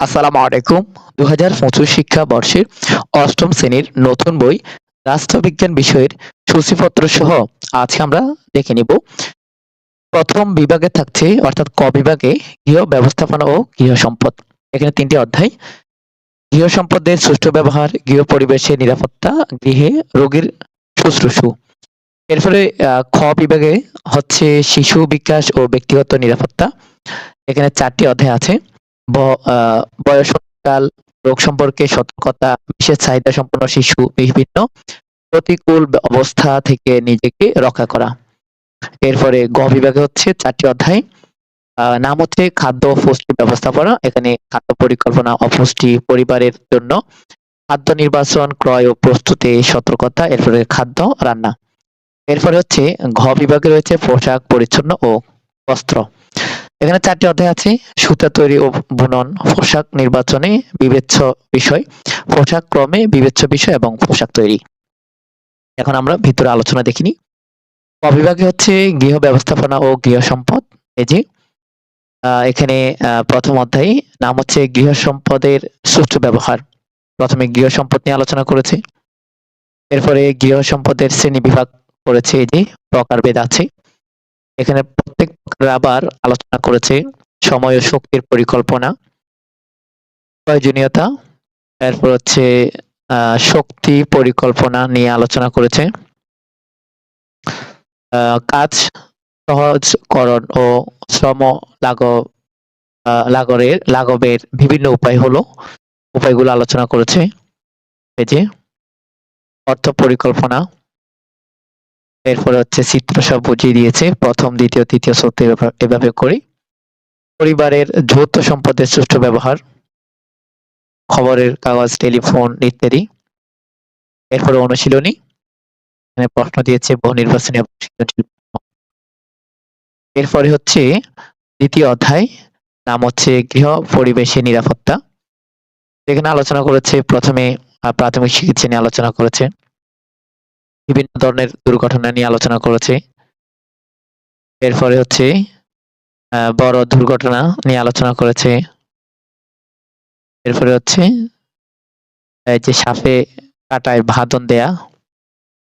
আসসালামু আলাইকুম। দু হাজার পঁচিশ শিক্ষাবর্ষের অষ্টম শ্রেণির নতুন বই রাষ্ট্রবিজ্ঞান বিষয়ের সূচিপত্র সহ আজকে আমরা দেখে নিব। প্রথম বিভাগে থাকছে, অর্থাৎ ক বিভাগে গৃহ ব্যবস্থাপনা ও গৃহ সম্পদ। এখানে তিনটি অধ্যায়। গৃহ সম্পদের সুষ্ঠু ব্যবহার, গৃহ পরিবেশের নিরাপত্তা, গৃহে রোগীর শুশ্রূষু। এরপরে খ বিভাগে হচ্ছে শিশু বিকাশ ও ব্যক্তিগত নিরাপত্তা। এখানে চারটি অধ্যায় আছে। বয়সকাল রোগ সম্পর্কে সতর্কতা, বিশেষ চাহিদা সম্পন্ন শিশু বিভিন্ন প্রতিকূল অবস্থা থেকে নিজেকে রক্ষা করা। এরপরে গ বিভাগে হচ্ছে চারটি অধ্যায়। নাম হচ্ছে খাদ্য পুষ্টি ব্যবস্থাপনা। এখানে খাদ্য পরিকল্পনা অপুষ্টি পরিবারের জন্য খাদ্য নির্বাচন, ক্রয় ও প্রস্তুতি, সতর্কতা, এরপরে খাদ্য, রান্না। এরপরে হচ্ছে ঘ বিভাগে রয়েছে পোশাক পরিচ্ছন্ন ও বস্ত্র। এখানে চারটি অধ্যায় আছে। সুতা তৈরি ও বুনন, পোশাক নির্বাচনে বিবেচ্য বিষয়, পোশাক ক্রমে বিবেচ্য বিষয় এবং পোশাক তৈরি। এখন আমরা ভিতরে আলোচনা দেখিনি অবিভাগে হচ্ছে গৃহ ব্যবস্থাপনা ও গৃহ সম্পদ। এই যে এখানে প্রথম অধ্যায় নাম হচ্ছে গৃহ সম্পদের সুষ্ঠু ব্যবহার। প্রথমে গৃহ সম্পদ নিয়ে আলোচনা করেছে। এরপরে গৃহ সম্পদের শ্রেণি বিভাগ করেছে। এই যে, প্রকারভেদ আছে। এখানে প্রত্যেক প্রকার আবার আলোচনা করেছে সময় ও শক্তির পরিকল্পনা প্রয়োজনীয়তা এরপর হচ্ছে শক্তি পরিকল্পনা নিয়ে আলোচনা করেছে। কাজ সহজকরণ ও শ্রম লাঘব আহ, লাঘবের লাঘবের বিভিন্ন উপায় হলো উপায়গুলো আলোচনা করেছে। এই যে অর্থ পরিকল্পনা এরপরে হচ্ছে চিত্র সব বুঝিয়ে দিয়েছে। প্রথম, দ্বিতীয়, তৃতীয় চতুর্থ এভাবে- করে। পরিবারের যৌথ সম্পদের সুষ্ঠু ব্যবহার, খবরের কাগজ, টেলিফোন ইত্যাদি। এরপরে অনুশীলনী। এখানে প্রশ্ন দিয়েছে, বহু নির্বাচনী এরপরে হচ্ছে দ্বিতীয় অধ্যায়। নাম হচ্ছে গৃহ পরিবেশের নিরাপত্তা। এখানে আলোচনা করেছে, প্রথমে প্রাথমিক চিকিৎসা নিয়ে আলোচনা করেছে। বিভিন্ন ধরনের দুর্ঘটনা নিয়ে আলোচনা করেছে। এরপরে হচ্ছে বড় দুর্ঘটনা নিয়ে আলোচনা করেছে। এরপরে হচ্ছে, এই যে সাপে কাটায় ভাদন দেয়া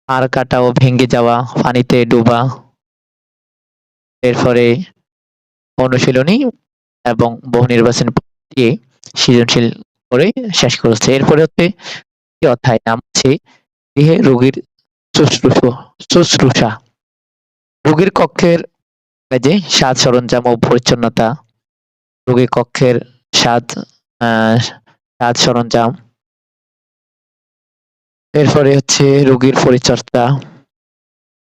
আর কাটা ও ভেঙে যাওয়া, পানিতে ডুবা। এরপরে অনুশীলনী এবং বহু নির্বাচন দিয়ে সৃজনশীল করে শেষ করেছে। এরপরে হচ্ছে অধ্যায় নাম হচ্ছে গৃহে রোগীর শুশ্রূষা রোগীর কক্ষের যে সাজ সরঞ্জাম ও পরিচ্ছন্নতা, রোগীর কক্ষের সাজ সাজ সরঞ্জাম। এরপরে হচ্ছে রোগীর পরিচর্যা,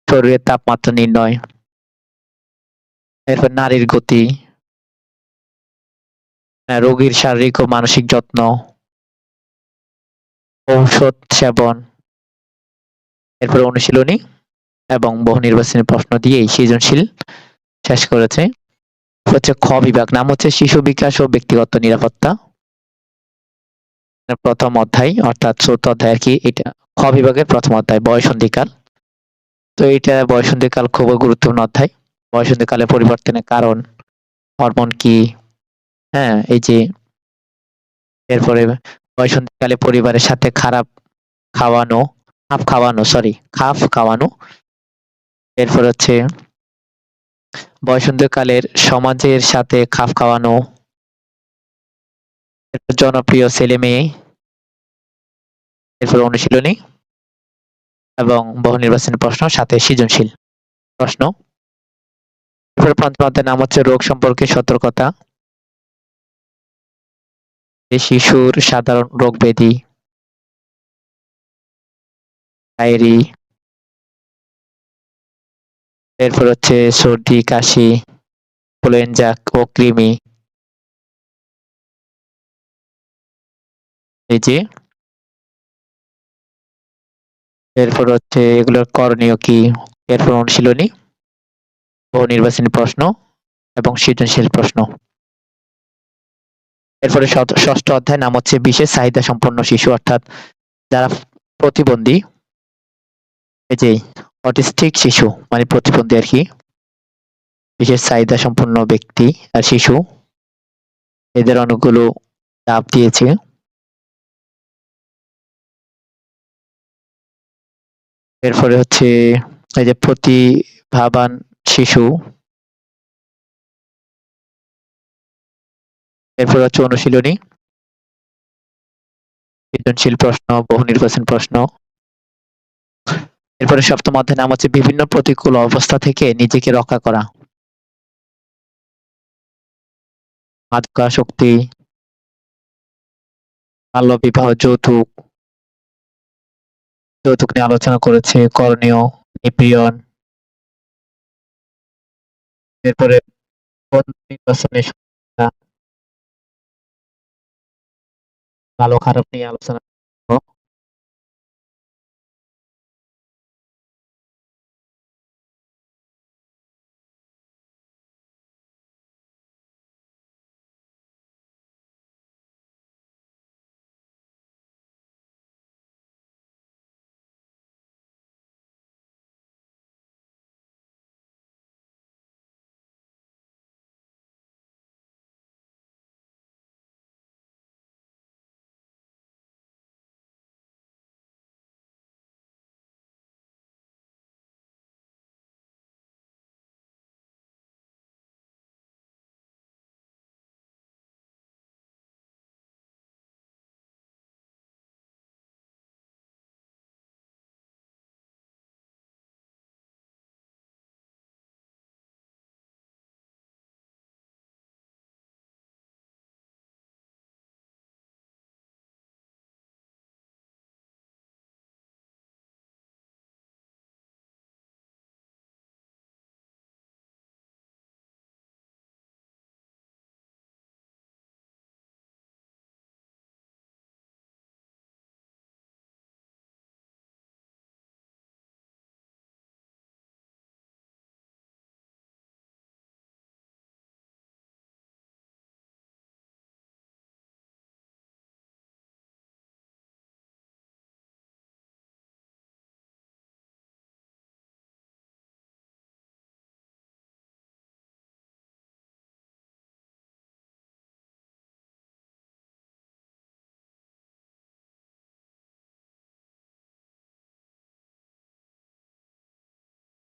শরীরের তাপমাত্রা নির্ণয়, এরপর নারীর গতি রোগীর শারীরিক ও মানসিক যত্ন, ঔষধ সেবন। এরপর অনুশীলনী এবং বহু নির্বাচনী প্রশ্ন দিয়ে এই সৃজনশীল শেষ করেছে। হচ্ছে খ বিভাগ, নাম হচ্ছে শিশু বিকাশ ও ব্যক্তিগত নিরাপত্তা। প্রথম অধ্যায়, অর্থাৎ চৌথ অধ্যায় আর কি, এটা খ বিভাগের প্রথম অধ্যায়, বয়সন্ধিকাল। তো এটা বয়সন্ধিকাল খুব গুরুত্বপূর্ণ অধ্যায়। বয়সন্ধিকালে পরিবর্তনের কারণ, হরমোন কি? হ্যাঁ এই যে এরপরে বয়সন্ধিকালে পরিবারের সাথে খারাপ খাওয়ানো খাপ খাওয়ানো সরি খাপ খাওয়ানো। এরপর হচ্ছে বয়সন্ধিকালের সমাজের সাথে খাপ খাওয়ানো। জনপ্রিয় ছেলে মেয়ে। এরপর অনুশীলনী এবং বহু নির্বাচনী প্রশ্ন, সাথে সৃজনশীল প্রশ্ন। এরপরে পঞ্চম নাম হচ্ছে রোগ সম্পর্কে সতর্কতা। শিশুর সাধারণ রোগ ব্যাধি। ডায়েরি এরপর হচ্ছে সর্দি, কাশি ইনফ্লুয়েঞ্জা ও কৃমি। এই যে, এরপর হচ্ছে এগুলোর করণীয় কি? এরপর অনুশীলনী ও নির্বাচনী প্রশ্ন এবং সৃজনশীল প্রশ্ন। এরপরে ষষ্ঠ অধ্যায় নাম হচ্ছে বিশেষ চাহিদা সম্পন্ন শিশু, অর্থাৎ যারা প্রতিবন্ধী যে অটিস্টিক শিশু মানে প্রতিবন্ধী আর কি, বিশেষ চাহিদা সম্পন্ন ব্যক্তি আর শিশু, এদের অনেকগুলো চাপ দিয়েছে। এরপরে হচ্ছে এই যে প্রতিভাবান শিশু, এরপর হচ্ছে অনুশীলনী, সৃজনশীল প্রশ্ন, বহু নির্বাচন প্রশ্ন এরপরে সপ্তম অধ্যায় নাম হচ্ছে বিভিন্ন প্রতিকূল অবস্থা থেকে নিজেকে রক্ষা করা। মাদকাসক্তি বাল্য বিবাহ, যৌতুক যৌতুক নিয়ে আলোচনা করেছে, করণীয়, নিপীড়ন। এরপরে ভালো খারাপ নিয়ে আলোচনা